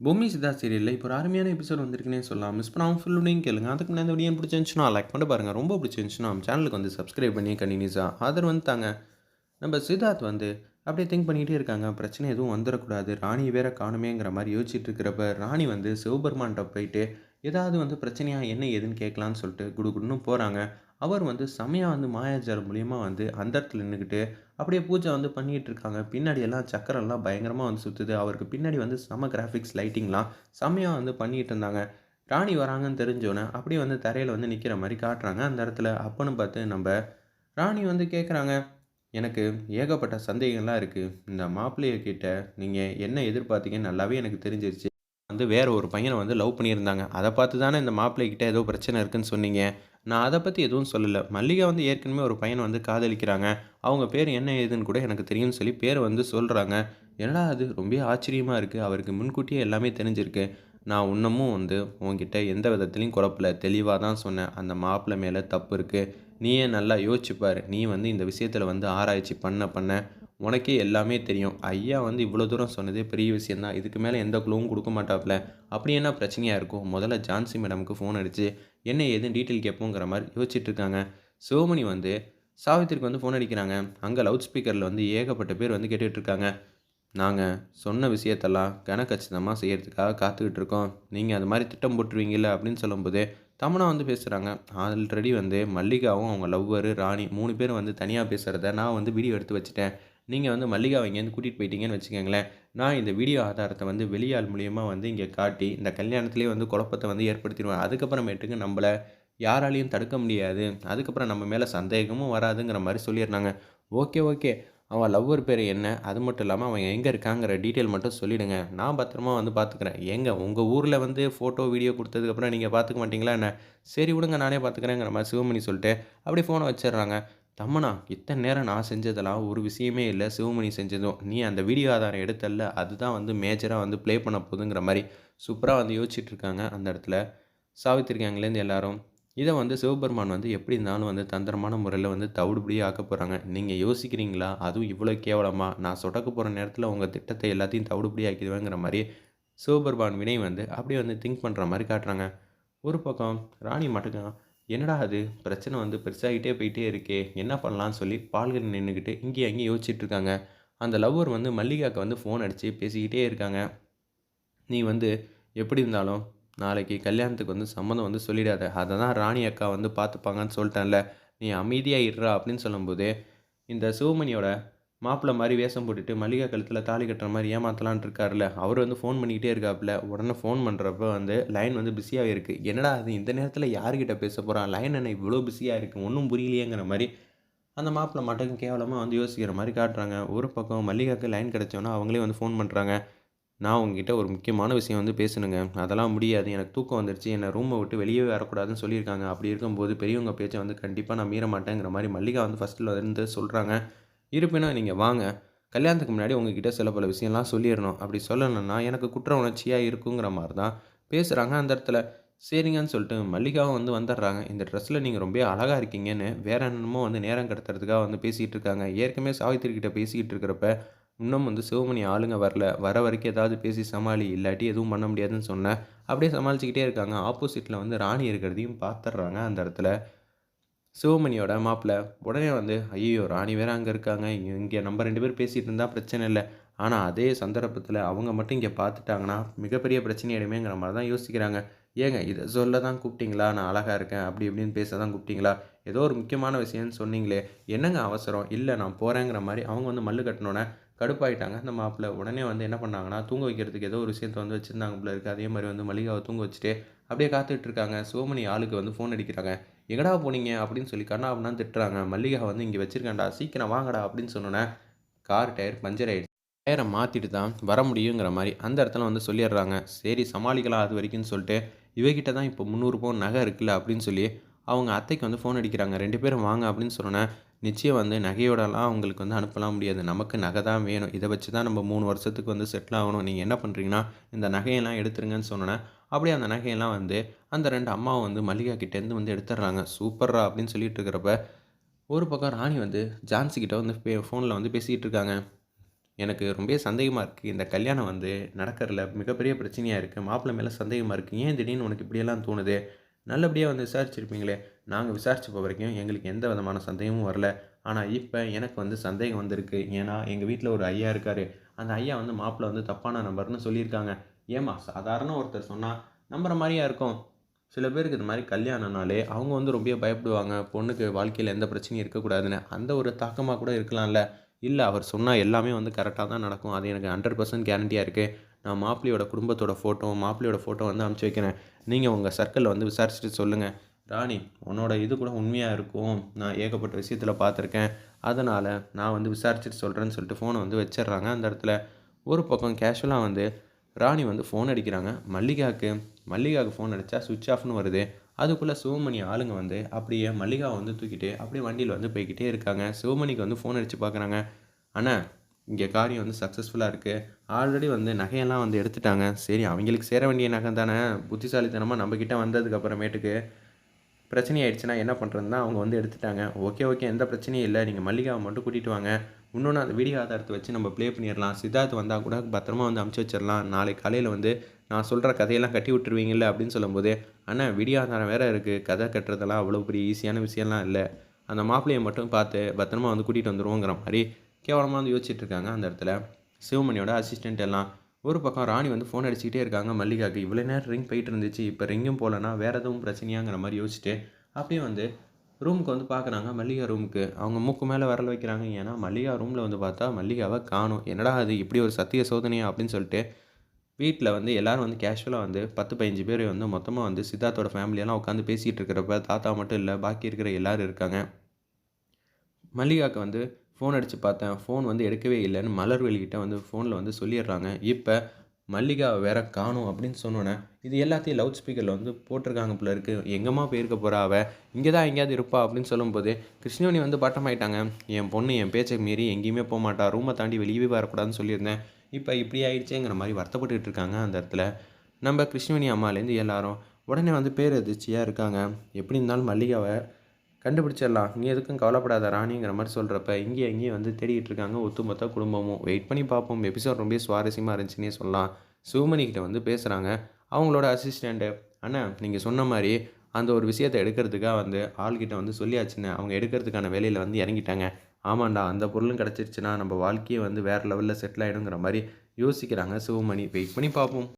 பொம்மி சிதா சீரியலில் இப்போ ஒரு அருமையான எபிசோட் வந்திருக்குன்னே சொல்லலாம். மிஸ் பண்ணாமல் ஃபுல்லுடையும் கேளுங்க. அதுக்கு முன்னாடி இந்த வீடியோ பிடிச்சிருந்துச்சுன்னா லைக் பண்ணி பாருங்கள் ரொம்ப பிடிச்சிருந்துச்சுன்னா நம்ம சேனலுக்கு வந்து சப்ஸ்கிரைப் பண்ணி கண்டினியூஸாக ஆதரவு வந்து தாங்க நம்ம சித்தார்த் வந்து அப்படியே திங்க் பண்ணிகிட்டே இருக்காங்க. பிரச்சனை எதுவும் வந்துடக்கூடாது. ராணி வேற காணுமேங்கிற மாதிரி யோசிச்சுட்டு இருக்கிறப்ப ராணி வந்து சிவபெருமான்கிட்ட போயிட்டு ஏதாவது வந்து பிரச்சனையாக என்ன ஏதுன்னு கேட்கலான்னு சொல்லிட்டு குடுகுடுன்னு போகிறாங்க அவர் வந்து செமையாக வந்து மாயாஜார் மூலியமாக வந்து அந்த இடத்துல நின்றுக்கிட்டு அப்படியே பூஜை வந்து பண்ணிகிட்டு இருக்காங்க. பின்னாடி எல்லாம் சக்கரம்லாம் பயங்கரமாக வந்து சுற்றுது அவருக்கு பின்னாடி வந்து செம கிராஃபிக்ஸ் லைட்டிங்லாம் செமையாக வந்து பண்ணிகிட்டு இருந்தாங்க. ராணி வராங்கன்னு தெரிஞ்சோன்னே அப்படியே வந்து தரையில் வந்து நிற்கிற மாதிரி காட்டுறாங்க. அந்த இடத்துல அப்பன்னு பார்த்து நம்ம ராணி வந்து கேட்குறாங்க எனக்கு ஏகப்பட்ட சந்தேகங்கள்லாம் இருக்குது இந்த மாப்பிள்ளைய கிட்ட நீங்கள் என்ன எதிர்பார்த்தீங்கன்னு நல்லாவே எனக்கு தெரிஞ்சிருச்சு. வந்து வேற ஒரு பையனை வந்து லவ் பண்ணியிருந்தாங்க. அதை பார்த்து தானே இந்த மாப்பிள்ளைகிட்ட ஏதோ பிரச்சனை இருக்குன்னு சொன்னீங்க. நான் அதை பற்றி எதுவும் சொல்லலை. மல்லிகா வந்து ஏற்கனவே ஒரு பையனை வந்து காதலிக்கிறாங்க. அவங்க பேர் என்ன ஏதுன்னு கூட எனக்கு தெரியும்னு சொல்லி பேரை வந்து சொல்கிறாங்க என்னடா அது? ரொம்ப ஆச்சரியமாக இருக்குது அவருக்கு முன்கூட்டியே எல்லாமே தெரிஞ்சிருக்கு. நான் இன்னமும் வந்து உங்ககிட்ட எந்த விதத்துலையும் குழப்பல. தெளிவாக தான் சொன்னேன். அந்த மாப்பிள்ளை மேலே தப்பு இருக்குது நீயே நல்லா யோசிச்சுப்பார் நீ வந்து இந்த விஷயத்தில் வந்து ஆராய்ச்சி பண்ண பண்ண உனக்கே எல்லாமே தெரியும். ஐயா வந்து இவ்வளோ தூரம் சொன்னதே பெரிய விஷயந்தான் இதுக்கு மேலே எந்த குழுவும் கொடுக்க மாட்டாப்புல அப்படி என்ன பிரச்சனையாக இருக்கும்? முதல்ல ஜான்சி மேடமுக்கு ஃபோன் அடித்து என்ன ஏதுன்னு டீட்டெயில் கேட்போங்கிற மாதிரி யோசிச்சுட்டு இருக்காங்க சிவமணி வந்து சாவித்திரிக்கு வந்து ஃபோன் அடிக்கிறாங்க. அங்கே லவுட் ஸ்பீக்கரில் வந்து ஏகப்பட்ட பேர் வந்து கேட்டுகிட்ருக்காங்க நாங்கள் சொன்ன விஷயத்தெல்லாம் கனக்கச்சிதமாக செய்கிறதுக்காக காத்துக்கிட்டு இருக்கோம் நீங்கள் அது மாதிரி திட்டம் போட்டுருவீங்கல்ல? அப்படின்னு சொல்லும்போது தமனா வந்து பேசுகிறாங்க ஆல்ரெடி வந்து மல்லிகாவும் அவங்க லவ்வரு ராணி மூணு பேரும் வந்து தனியாக பேசுகிறத நான் வந்து வீடியோ எடுத்து வச்சுட்டேன். நீங்கள் வந்து மல்லிகாவை இங்கேருந்து கூட்டிகிட்டு போயிட்டீங்கன்னு வச்சுக்கோங்களேன். நான் இந்த வீடியோ ஆதாரத்தை வந்து வெளியால் மூலியமாக வந்து இங்கே காட்டி இந்த கல்யாணத்துலேயே வந்து குழப்பத்தை வந்து ஏற்படுத்திடுவேன். அதுக்கப்புறமேட்டுக்கு நம்மளை யாராலையும் தடுக்க முடியாது. அதுக்கப்புறம் நம்ம மேலே சந்தேகமும் வராதுங்கிற மாதிரி சொல்லிடுறாங்க ஓகே ஓகே. அவன் லவ்வர் பேர் என்ன? அது மட்டும் இல்லாமல் அவன் எங்கே இருக்காங்கிற டீட்டெயில் மட்டும் சொல்லிவிடுங்க நான் பத்திரமா வந்து பார்த்துக்குறேன் எங்கே உங்கள் ஊரில் வந்து ஃபோட்டோ வீடியோ கொடுத்ததுக்கப்புறம் நீங்கள் பார்த்துக்க மாட்டிங்களா என்ன? சரி விடுங்க நானே பார்த்துக்கிறேங்கிற மாதிரி சிவமணி சொல்லிட்டு அப்படி ஃபோனை வச்சிடுறாங்க. தம்மனா இத்தனை நேரம் நான் செஞ்சதெல்லாம் ஒரு விஷயமே இல்லை சிவமணி செஞ்சதும். நீ அந்த வீடியோ ஆதாரம் எடுத்தல்ல அதுதான் வந்து மேஜராக வந்து ப்ளே பண்ண போகுதுங்கிற மாதிரி சூப்பராக வந்து யோசிச்சுட்டு இருக்காங்க அந்த இடத்துல. சாவித்திருக்காங்களேருந்து எல்லாரும் இதை வந்து சிவபெருமான் வந்து எப்படி இருந்தாலும் வந்து தந்திரமான முறையில் வந்து தவிடுபடியாக ஆக்க போகிறாங்க நீங்கள் யோசிக்கிறீங்களா? அதுவும் இவ்வளோ கேவலமாக நான் சொடக்க போகிற நேரத்தில் உங்கள் திட்டத்தை எல்லாத்தையும் தவிடுபடி ஆக்கிடுவேங்கிற மாதிரி சிவபெருமான் வினை வந்து அப்படியே வந்து திங்க் பண்ணுற மாதிரி காட்டுறாங்க. ஒரு பக்கம் ராணி மட்டும் என்னடா அது? பிரச்சனை வந்து பெருசாகிட்டே போயிட்டே இருக்கே. என்ன பண்ணலான்னு சொல்லி பால்கள் நின்றுக்கிட்டு இங்கேயும் அங்கேயும் யோசிச்சுட்டு இருக்காங்க. அந்த லவ்வர் வந்து மல்லிகாவுக்கு வந்து ஃபோன் அடித்து பேசிக்கிட்டே இருக்காங்க. நீ வந்து எப்படி இருந்தாலும் நாளைக்கு கல்யாணத்துக்கு வந்து சம்மந்தம் வந்து சொல்லிடாத. அதை தான் ராணி அக்கா வந்து பார்த்துப்பாங்கன்னு சொல்லிட்டேன்ல. நீ அமைதியாக இருறா அப்படின்னு சொல்லும்போது இந்த சிவமணியோட மாப்பிள்ள மாதிரி வேஷம் போட்டுட்டு மல்லிகா கழுத்தில் தாலி கட்டுற மாதிரி ஏமாத்தலான் இருக்காருல்ல. அவர் வந்து ஃபோன் பண்ணிக்கிட்டே இருக்காப்புல. உடனே ஃபோன் பண்ணுறப்ப வந்து லைன் வந்து பிஸியாக இருக்குது என்னடா அது இந்த நேரத்தில் யார்கிட்ட பேச போகிறான் லைன் என்ன இவ்வளோ பிஸியாக இருக்குது ஒன்றும் புரியலையேங்கிற மாதிரி அந்த மாப்பிள்ள மட்டும் கேவலமாக வந்து யோசிக்கிற மாதிரி காட்டுறாங்க. ஒரு பக்கம் மல்லிகாவுக்கு லைன் கிடச்சோன்னா அவங்களே வந்து ஃபோன் பண்ணுறாங்க நான் உங்ககிட்ட ஒரு முக்கியமான விஷயம் வந்து பேசணுங்க. அதெல்லாம் முடியாது. எனக்கு தூக்கம் வந்துருச்சு. என்னை ரூமை விட்டு வெளியே வரக்கூடாதுன்னு சொல்லியிருக்காங்க. அப்படி இருக்கும்போது பெரியவங்க பேச்சை வந்து கண்டிப்பாக நான் மீற மாட்டேங்கிற மாதிரி மல்லிகா வந்து ஃபஸ்ட்டில் இருந்து சொல்கிறாங்க இருப்பினும் நீங்கள் வாங்க. கல்யாணத்துக்கு முன்னாடி உங்ககிட்ட சில பல விஷயம்லாம் சொல்லிடணும் அப்படி சொல்லணும்னா எனக்கு குற்ற உணர்ச்சியாக இருக்குங்கிற மாதிரி தான் பேசுகிறாங்க அந்த இடத்துல. சரிங்கன்னு சொல்லிட்டு மல்லிகாவும் வந்து வந்துடுறாங்க. இந்த ட்ரெஸ்ஸில் நீங்கள் ரொம்ப அழகாக இருக்கீங்கன்னு வேற என்னமோ வந்து நேரம் கடத்துறதுக்காக வந்து பேசிகிட்டு இருக்காங்க. ஏற்கனவே சாவித்திரி கிட்ட பேசிக்கிட்டு இருக்கிறப்ப இன்னும் வந்து சிவமணி ஆளுங்க வரல. வர வரைக்கும் ஏதாவது பேசி சமாளி இல்லாட்டி எதுவும் பண்ண முடியாதுன்னு சொன்னேன் அப்படியே சமாளிச்சுக்கிட்டே இருக்காங்க. ஆப்போசிட்டில் வந்து ராணி இருக்கிறதையும் பார்த்துட்றாங்க அந்த இடத்துல. சிவமணியோட மாப்பிள்ள உடனே வந்து ஐயோ ராணி வேற அங்கே இருக்காங்க. இங்கே நம்ம ரெண்டு பேர் பேசிகிட்டு இருந்தால் பிரச்சனை இல்லை. ஆனால் அதே சந்தர்ப்பத்தில் அவங்க மட்டும் இங்கே பார்த்துட்டாங்கன்னா மிகப்பெரிய பிரச்சனை இடமேங்கிற மாதிரி தான் யோசிக்கிறாங்க. ஏங்க இதை சொல்ல தான் கூப்பிட்டீங்களா? நான் அழகாக இருக்கேன். அப்படி இப்படின்னு பேச தான் கூப்பிட்டீங்களா? ஏதோ ஒரு முக்கியமான விஷயம்னு சொன்னீங்களே. என்னங்க அவசரம்? இல்லை நான் போகிறேங்கிற மாதிரி அவங்க வந்து மல்லு கட்டினோன்னே கடுப்பாயிட்டாங்க. அந்த மாப்பிள்ளை உடனே வந்து என்ன பண்ணாங்கன்னா தூங்க வைக்கிறதுக்கு ஏதோ ஒரு விஷயத்தை வந்து வச்சுருந்தாங்க போல இருக்குது அதே மாதிரி வந்து மல்லிகாவை தூங்க வச்சுட்டு அப்படியே காத்துட்ருக்காங்க சிவமணி ஆளுக்கு வந்து ஃபோன் அடிக்கிறாங்க. எங்கடா போனீங்க? அப்படின்னு சொல்லி கண்ணா அப்படின்னு திட்டுறாங்க. மல்லிகா வந்து இங்கே வச்சிருக்கேன்டா. சீக்கிரம் வாங்கடா. அப்படின்னு சொன்னோன்னே கார் டயர் பஞ்சர் ஆகிடுச்சு டயரை மாற்றிட்டு தான் வர முடியுங்கிற மாதிரி அந்த இடத்துல வந்து சொல்லிடுறாங்க. சரி சமாளிக்கலாம் அது வரைக்கும்னு சொல்லிட்டு இவகிட்ட தான் இப்போ முந்நூறு பவுன் நகை இருக்குல்ல? அப்படின்னு சொல்லி அவங்க அத்தைக்கு வந்து ஃபோன் அடிக்கிறாங்க. ரெண்டு பேரும் வாங்க. அப்படின்னு சொன்னோன்னே நிச்சயம் வந்து நகையோடலாம் அவங்களுக்கு வந்து அனுப்பலாம் முடியாது. நமக்கு நகை தான் வேணும். இதை வச்சு தான் நம்ம மூணு வருஷத்துக்கு வந்து செட்டில் ஆகணும். நீங்கள் என்ன பண்ணுறீங்கன்னா இந்த நகையெல்லாம் எடுத்துருங்கன்னு சொன்னோன்னே அப்படியே அந்த நகையெல்லாம் வந்து அந்த ரெண்டு அம்மாவும் வந்து மல்லிகா கிட்டேருந்து வந்து எடுத்துடுறாங்க சூப்பர்ரா அப்படின்னு சொல்லிட்டு இருக்கிறப்ப ஒரு பக்கம் ராணி வந்து ஜான்சி கிட்ட வந்து ஃபோனில் வந்து பேசிகிட்டு இருக்காங்க எனக்கு ரொம்ப சந்தேகமாக இருக்குது இந்த கல்யாணம் வந்து நடக்கிறதுல மிகப்பெரிய பிரச்சனையாக இருக்குது மாப்பிள்ளை மேலே சந்தேகமாக இருக்குது ஏன் திடீர்னு உனக்கு இப்படியெல்லாம் தோணுது? நல்லபடியாக வந்து விசாரிச்சிருப்பீங்களே. நாங்கள் விசாரிச்ச வரைக்கும் எங்களுக்கு எந்த விதமான சந்தேகமும் வரல. ஆனால் இப்போ எனக்கு வந்து சந்தேகம் வந்திருக்கு. ஏன்னா எங்கள் வீட்டில் ஒரு ஐயா இருக்கார். அந்த ஐயா வந்து மாப்பிள்ளை வந்து தப்பான நம்பர்னு சொல்லியிருக்காங்க. ஏம்மா சாதாரண ஒருத்தர் சொன்னால் நம்புற மாதிரியா இருக்கும்? சில பேருக்கு இது மாதிரி கல்யாணம்னாலே அவங்க வந்து ரொம்ப பயப்படுவாங்க. பொண்ணுக்கு வாழ்க்கையில் எந்த பிரச்சனையும் இருக்கக்கூடாதுன்னு. அந்த ஒரு தாக்கமாக கூட இருக்கலாம்ல. இல்லை அவர் சொன்னால் எல்லாமே வந்து கரெக்டாக தான் நடக்கும். அது எனக்கு ஹண்ட்ரட் பர்சன்ட் கேரண்டியாக இருக்குது நான் மாப்பிள்ளையோட குடும்பத்தோட ஃபோட்டோ மாப்பிள்ளையோட ஃபோட்டோ வந்து அனுப்பிச்சி வைக்கிறேன். நீங்கள் உங்கள் சர்க்கிளில் வந்து விசாரிச்சுட்டு சொல்லுங்கள் ராணி உன்னோட இது கூட உண்மையாக இருக்கும். நான் ஏகப்பட்ட விஷயத்தில் பார்த்துருக்கேன். அதனால் நான் வந்து விசாரிச்சுட்டு சொல்கிறேன்னு சொல்லிட்டு ஃபோனை வந்து வச்சிடுறாங்க அந்த இடத்துல. ஒரு பக்கம் கேஷுவலாக வந்து ராணி வந்து ஃபோன் அடிக்கிறாங்க. மல்லிகாவுக்கு மல்லிகாவுக்கு ஃபோன் அடித்தா சுவிட்ச் ஆஃப்னு வருது. அதுக்குள்ளே சிவமணி ஆளுங்க வந்து அப்படியே மல்லிகாவை வந்து தூக்கிட்டு அப்படியே வண்டியில் வந்து போய்கிட்டே இருக்காங்க. சிவமணிக்கு வந்து ஃபோன் அடித்து பார்க்குறாங்க ஆனால் இங்கே காரியம் வந்து சக்ஸஸ்ஃபுல்லாக இருக்குது ஆல்ரெடி வந்து நகையெல்லாம் வந்து எடுத்துட்டாங்க. சரி அவங்களுக்கு சேர வேண்டிய நகை தானே? புத்திசாலித்தனமாக நம்மக்கிட்ட வந்ததுக்கப்புறமேட்டுக்கு பிரச்சனையாயிடுச்சுன்னா என்ன பண்ணுறதுன்னா அவங்க வந்து எடுத்துட்டாங்க. ஓகே ஓகே எந்த பிரச்சனையும் இல்லை. நீங்கள் மல்லிகாவை மட்டும் கூட்டிகிட்டு வாங்க. இன்னொன்று அந்த வீடியோ ஆதாரத்தை வச்சு நம்ம ப்ளே பண்ணிடலாம். சித்தார்த் வந்தால் கூட பத்திரமா வந்து அமுச்சு வச்சிடலாம். நாளை காலையில் வந்து நான் சொல்கிற கதையெல்லாம் கட்டி விட்டுருவீங்கல்ல அப்படின்னு சொல்லும்போது அண்ணா வீடியோ ஆதாரம் வேறு இருக்குது கதை கட்டுறதெல்லாம் அவ்வளோ பெரிய ஈஸியான விஷயம்லாம் இல்லை. அந்த மாப்பிள்ளையை மட்டும் பார்த்து பத்திரமா வந்து கூட்டிகிட்டு வந்துடுவோங்கிற மாதிரி கேவலமாக வந்து யோசிச்சுட்டு இருக்காங்க அந்த இடத்துல. சிவமணியோட அசிஸ்டண்ட் எல்லாம் ஒரு பக்கம் ராணி வந்து ஃபோன் அடிச்சுக்கிட்டே இருக்காங்க மல்லிகாவுக்கு இவ்வளோ நேரம் ரிங் போயிட்டு இருந்துச்சு இப்போ ரிங்கும் போகலன்னா வேறு எதுவும் பிரச்சனையாங்கிற மாதிரி யோசிச்சுட்டு அப்படியே வந்து ரூமுக்கு வந்து பார்க்குறாங்க மல்லிகா ரூமுக்கு அவங்க மூக்கு மேலே வரல வைக்கிறாங்க ஏன்னா மல்லிகா ரூமில் வந்து பார்த்தா மல்லிகாவை காணும். என்னடா அது இப்படி ஒரு சத்திய சோதனையா அப்படின்னு சொல்லிட்டு வீட்டில் வந்து எல்லோரும் வந்து கேஷுவலாக வந்து பத்து பதினஞ்சு பேர் வந்து மொத்தமாக வந்து சித்தார்த்தோட ஃபேமிலியெல்லாம் உட்காந்து பேசிகிட்டு இருக்கிறப்ப தாத்தா மட்டும் இல்லை பாக்கி இருக்கிற எல்லோரும் இருக்காங்க. மல்லிகாவுக்கு வந்து ஃபோன் அடித்து பார்த்தேன். ஃபோன் வந்து எடுக்கவே இல்லைன்னு மலர்வெளிக்கிட்ட வந்து ஃபோனில் வந்து சொல்லிடுறாங்க. இப்போ மல்லிகா வேற காணும் அப்படின்னு சொன்னோன்னே இது எல்லாத்தையும் லவுட் ஸ்பீக்கரில் வந்து போட்டிருக்காங்க போல இருக்குது எங்கேம்மா போயிருக்க போகிறா அவள் இங்கே தான் எங்கேயாவது இருப்பா அப்படின்னு சொல்லும்போது கிருஷ்ணவேணி வந்து பட்டமாயிட்டாங்க என் பொண்ணு என் பேச்சை மீறி எங்கேயுமே போக மாட்டா. ரூமை தாண்டி வெளியவே வரக்கூடாதுன்னு சொல்லியிருந்தேன். இப்போ இப்படி ஆயிடுச்சேங்கிற மாதிரி வருத்தப்பட்டுக்கிட்டு இருக்காங்க அந்த இடத்துல. நம்ம கிருஷ்ணவேணி அம்மாலேருந்து எல்லாரும் உடனே வந்து பேர் எதிர்ச்சியாக இருக்காங்க. எப்படி இருந்தாலும் மல்லிகாவை கண்டுபிடிச்சிடலாம். நீ எதுக்கும் கவலைப்படாத ராணிங்கிற மாதிரி சொல்கிறப்ப இங்கேயே எங்கேயும் வந்து தேடிட்டு இருக்காங்க ஒத்துமொத்த குடும்பமும். வெயிட் பண்ணி பார்ப்போம். எபிசோட் ரொம்ப சுவாரஸ்யமாக இருந்துச்சுன்னே சொல்லலாம். சிவமணிக்கிட்ட வந்து பேசுகிறாங்க அவங்களோட அசிஸ்டண்ட்டு அண்ணா நீங்கள் சொன்ன மாதிரி அந்த ஒரு விஷயத்தை எடுக்கிறதுக்காக வந்து ஆள்கிட்ட வந்து சொல்லியாச்சுன்னு அவங்க எடுக்கிறதுக்கான வேலையில் வந்து இறங்கிட்டாங்க. ஆமாண்டா அந்த பொருளும் கிடச்சிருச்சுன்னா நம்ம வாழ்க்கையை வந்து வேறு லெவலில் செட்டில் ஆகிடுங்கிற மாதிரி யோசிக்கிறாங்க சிவமணி வெயிட் பண்ணி பார்ப்போம்.